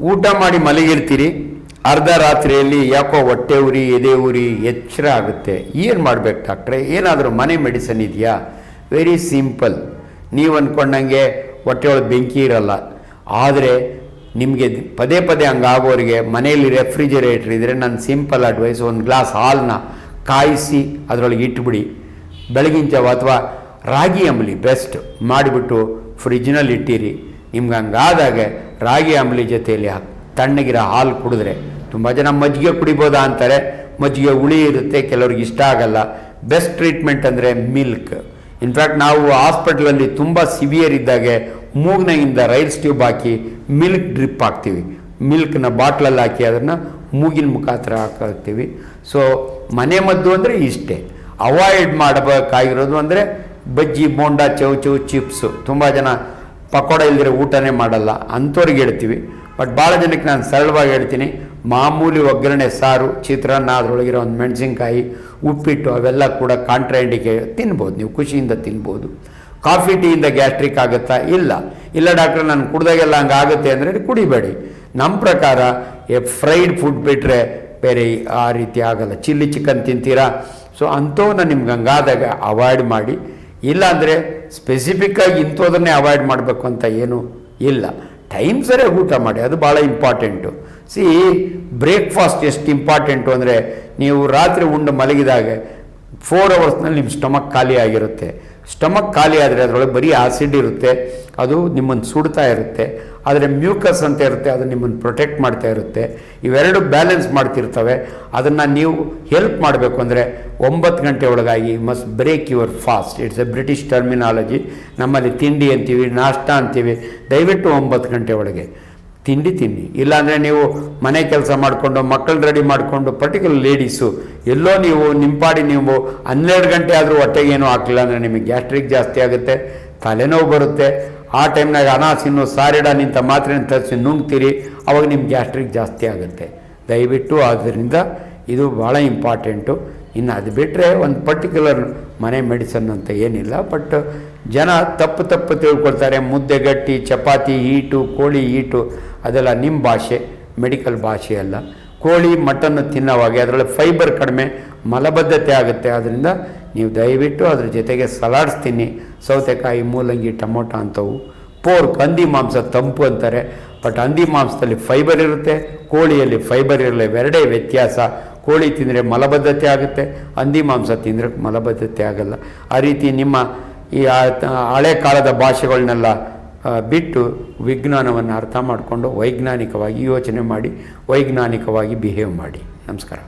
ಊಟ ಮಾಡಿ ಮಲಗಿರ್ತೀರಿ. ಅರ್ಧ ರಾತ್ರಿಯಲ್ಲಿ ಯಾಕೋ ಹೊಟ್ಟೆ ಉರಿ, ಎದೆ ಉರಿ, ಎಚ್ಚರ ಆಗುತ್ತೆ. ಏನು ಮಾಡಬೇಕು ಡಾಕ್ಟ್ರೆ? ಏನಾದರೂ ಮನೆ ಮೆಡಿಸನ್ ಇದೆಯಾ? ವೆರಿ ಸಿಂಪಲ್ ನೀವು ಅಂದ್ಕೊಂಡಂಗೆ ಹೊಟ್ಟೆ ಒಳಗೆ ಬೆಂಕಿ ಇರಲ್ಲ. ಆದರೆ ನಿಮಗೆ ಪದೇ ಪದೇ ಹಂಗಾಗೋರಿಗೆ ಮನೆಯಲ್ಲಿ ರೆಫ್ರಿಜರೇಟರ್ ಇದ್ದರೆ ನನ್ನ ಸಿಂಪಲ್ ಅಡ್ವೈಸ್ ಒಂದು ಗ್ಲಾಸ್ ಹಾಲನ್ನ ಕಾಯಿಸಿ ಅದರೊಳಗೆ ಇಟ್ಬಿಡಿ. ಬೆಳಗಿನ ಜಾವ ಅಥವಾ ರಾಗಿ ಅಂಬಲಿ ಬೆಸ್ಟ್ ಮಾಡಿಬಿಟ್ಟು ಫ್ರಿಜ್ನಲ್ಲಿ ಇಟ್ಟಿರಿ ನಿಮ್ಗೆ ಹಂಗಾದಾಗ ರಾಗಿ ಅಂಬಲಿ ಜೊತೆಯಲ್ಲಿ ತಣ್ಣಗಿರೋ ಹಾಲು ಕುಡಿದ್ರೆ ತುಂಬ ಜನ ಮಜ್ಜಿಗೆ ಕುಡಿಬೋದಾ ಅಂತಾರೆ. ಮಜ್ಜಿಗೆ ಹುಳಿ ಇರುತ್ತೆ, ಕೆಲವ್ರಿಗೆ ಇಷ್ಟ ಆಗಲ್ಲ. ಬೆಸ್ಟ್ ಟ್ರೀಟ್ಮೆಂಟ್ ಅಂದರೆ ಮಿಲ್ಕ್ ಇನ್ಫ್ಯಾಕ್ಟ್ ನಾವು ಹಾಸ್ಪಿಟ್ಲಲ್ಲಿ ತುಂಬ ಸಿವಿಯರ್ ಇದ್ದಾಗೆ ಮೂಗಿನಿಂದ ರೈಲ್ಸ್ ಟ್ಯೂಬ್ ಹಾಕಿ ಮಿಲ್ಕ್ ಡ್ರಿಪ್ ಹಾಕ್ತೀವಿ. ಮಿಲ್ಕ್ನ ಬಾಟ್ಲಲ್ಲಿ ಹಾಕಿ ಅದನ್ನು ಮೂಗಿನ ಮುಖಾಂತರ ಹಾಕ್ತೀವಿ. ಸೊ ಮನೆ ಮದ್ದು ಅಂದರೆ ಇಷ್ಟೇ. ಅವಾಯ್ಡ್ ಮಾಡಬೇಕಾಗಿರೋದು ಅಂದರೆ ಬಜ್ಜಿ, ಬೋಂಡಾ, ಚೌ ಚೌ ಚಿಪ್ಸು ತುಂಬ ಜನ ಪಕೋಡ ಇಲ್ದಿರ ಊಟನೇ ಮಾಡಲ್ಲ. ಅಂಥವ್ರಿಗೆ ಹೇಳ್ತೀವಿ. ಬಟ್ ಭಾಳ ಜನಕ್ಕೆ ನಾನು ಸರಳವಾಗಿ ಹೇಳ್ತೀನಿ. ಮಾಮೂಲಿ ಒಗ್ಗರಣೆ, ಸಾರು, ಚಿತ್ರಾನ್ನ, ಅದರೊಳಗಿರೋ ಒಂದು ಮೆಣಸಿನ್ಕಾಯಿ, ಉಪ್ಪಿಟ್ಟು ಅವೆಲ್ಲ ಕೂಡ ಕಾಂಟ್ರಾಂಡಿಗೆ ತಿನ್ಬೋದು. ನೀವು ಖುಷಿಯಿಂದ ತಿನ್ಬೋದು. ಕಾಫಿ ಟೀಯಿಂದ ಗ್ಯಾಸ್ಟ್ರಿಕ್ ಆಗುತ್ತಾ? ಇಲ್ಲ. ಇಲ್ಲ ಡಾಕ್ಟರ್, ನಾನು ಕುಡ್ದಾಗೆಲ್ಲ ಹಂಗೆ ಆಗುತ್ತೆ ಅಂದರೆ ಕುಡಿಬೇಡಿ. ನಮ್ಮ ಪ್ರಕಾರ, ಎ ಫ್ರೈಡ್ ಫುಡ್ ಬಿಟ್ಟರೆ ಬೇರೆ ಆ ರೀತಿ ಆಗಲ್ಲ. ಚಿಲ್ಲಿ ಚಿಕನ್ ತಿಂತೀರಾ? ಸೊ ಅಂಥವನ್ನ ನಿಮ್ಗೆ ಹಂಗಾದಾಗ ಅವಾಯ್ಡ್ ಮಾಡಿ. ಇಲ್ಲಾಂದರೆ ಸ್ಪೆಸಿಫಿಕ್ಕಾಗಿ ಇಂಥೋದನ್ನೇ ಅವಾಯ್ಡ್ ಮಾಡಬೇಕು ಅಂತ ಏನು ಇಲ್ಲ. ಟೈಮ್ ಸರಿಯಾಗಿ ಊಟ ಮಾಡಿ, ಅದು ಭಾಳ ಇಂಪಾರ್ಟೆಂಟು ಸಿ ಬ್ರೇಕ್ಫಾಸ್ಟ್ ಎಷ್ಟು ಇಂಪಾರ್ಟೆಂಟು ಅಂದರೆ, ನೀವು ರಾತ್ರಿ ಉಂಡು ಮಲಗಿದಾಗ ಫೋರ್ ಅವರ್ಸ್ನಲ್ಲಿ ನಿಮ್ಮ ಸ್ಟಮಕ್ ಖಾಲಿ ಆಗಿರುತ್ತೆ. ಸ್ಟಮಕ್ ಖಾಲಿ ಆದರೆ ಅದರೊಳಗೆ ಬರೀ ಆಸಿಡ್ ಇರುತ್ತೆ, ಅದು ನಿಮ್ಮನ್ನು ಸುಡ್ತಾ ಇರುತ್ತೆ, ಆದರೆ ಮ್ಯೂಕಸ್ ಅಂತ ಇರುತ್ತೆ ಅದು ನಿಮ್ಮನ್ನು ಪ್ರೊಟೆಕ್ಟ್ ಮಾಡ್ತಾ ಇರುತ್ತೆ. ಇವೆರಡು ಬ್ಯಾಲೆನ್ಸ್ ಮಾಡ್ತಿರ್ತವೆ. ಅದನ್ನು ನೀವು ಹೆಲ್ಪ್ ಮಾಡಬೇಕು ಅಂದರೆ ಒಂಬತ್ತು ಗಂಟೆ ಒಳಗಾಗಿ must break your fast. It's a British terminology. ನಮ್ಮಲ್ಲಿ ತಿಂಡಿ ಅಂತೀವಿ, ನಾಷ್ಟ ಅಂತೀವಿ. ದಯವಿಟ್ಟು ಒಂಬತ್ತು ಗಂಟೆ ಒಳಗೆ. ತಿಂಡಿ ತಿನ್ನಿ. ಇಲ್ಲಾಂದರೆ ನೀವು ಮನೆ ಕೆಲಸ ಮಾಡಿಕೊಂಡು ಮಕ್ಕಳು ರೆಡಿ ಮಾಡಿಕೊಂಡು ಪರ್ಟಿಕ್ಯುಲರ್ ಲೇಡೀಸು ಎಲ್ಲೋ ನೀವು ನಿಂಪಾಡಿ ನೀವು ಹನ್ನೆರಡು ಗಂಟೆ ಆದರೂ ಹೊಟ್ಟೆಗೆ ಏನೂ ಹಾಕಲಿಲ್ಲ ಅಂದರೆ ನಿಮಗೆ ಗ್ಯಾಸ್ಟ್ರಿಕ್ ಜಾಸ್ತಿ ಆಗುತ್ತೆ, ತಲೆನೋವು ಬರುತ್ತೆ. ಆ ಟೈಮ್ನಾಗ ಅನಾಸಿನ್ನು ಸಾರಿಡ ನಿಂತ ಮಾತ್ರೆ ತರಿಸಿ ನುಂಗ್ತೀರಿ, ಅವಾಗ ನಿಮ್ಗೆ ಗ್ಯಾಸ್ಟ್ರಿಕ್ ಜಾಸ್ತಿ ಆಗುತ್ತೆ. ದಯವಿಟ್ಟು ಆದ್ದರಿಂದ ಇದು ಭಾಳ ಇಂಪಾರ್ಟೆಂಟು ಇನ್ನು ಅದು ಬಿಟ್ಟರೆ ಒಂದು ಪರ್ಟಿಕ್ಯುಲರ್ ಮನೆ ಮೆಡಿಸನ್ ಅಂತ ಏನಿಲ್ಲ ಬಟ್ ಜನ ತಪ್ಪು ತಪ್ಪು ತಿಳ್ಕೊಳ್ತಾರೆ. ಮುದ್ದೆ, ಗಟ್ಟಿ, ಚಪಾತಿ ಈಟು ಕೋಳಿ ಈಟು ಅದೆಲ್ಲ ನಿಮ್ಮ ಭಾಷೆ ಮೆಡಿಕಲ್ ಭಾಷೆ ಅಲ್ಲ. ಕೋಳಿ, ಮಟನ್ನು ತಿನ್ನೋವಾಗೆ ಅದರಲ್ಲಿ ಫೈಬರ್ ಕಡಿಮೆ, ಮಲಬದ್ಧತೆ ಆಗುತ್ತೆ. ಅದರಿಂದ ನೀವು ದಯವಿಟ್ಟು ಅದ್ರ ಜೊತೆಗೆ ಸಲಾಡ್ಸ್ ತಿನ್ನಿ. ಸೌತೆಕಾಯಿ, ಮೂಲಂಗಿ, ಟೊಮೊಟೊ ಅಂಥವು. ಪೋರ್ಕ್ ಹಂದಿ ಮಾಂಸ ತಂಪು ಅಂತಾರೆ. ಬಟ್ ಹಂದಿ ಮಾಂಸದಲ್ಲಿ ಫೈಬರ್ ಇರುತ್ತೆ, ಕೋಳಿಯಲ್ಲಿ ಫೈಬರ್ ಇರಲಿ ಎರಡೇ ವ್ಯತ್ಯಾಸ. ಕೋಳಿ ತಿಂದರೆ ಮಲಬದ್ಧತೆ ಆಗುತ್ತೆ, ಹಂದಿ ಮಾಂಸ ತಿಂದರೆ ಮಲಬದ್ಧತೆ ಆಗಲ್ಲ. ಆ ರೀತಿ ನಿಮ್ಮ ಈ ಹಳೆ ಕಾಲದ ಭಾಷೆಗಳನ್ನೆಲ್ಲ ಬಿಟ್ಟು ವಿಜ್ಞಾನವನ್ನು ಅರ್ಥ ಮಾಡಿಕೊಂಡು ವೈಜ್ಞಾನಿಕವಾಗಿ ಯೋಚನೆ ಮಾಡಿ, ವೈಜ್ಞಾನಿಕವಾಗಿ ಬಿಹೇವ್ ಮಾಡಿ. ನಮಸ್ಕಾರ.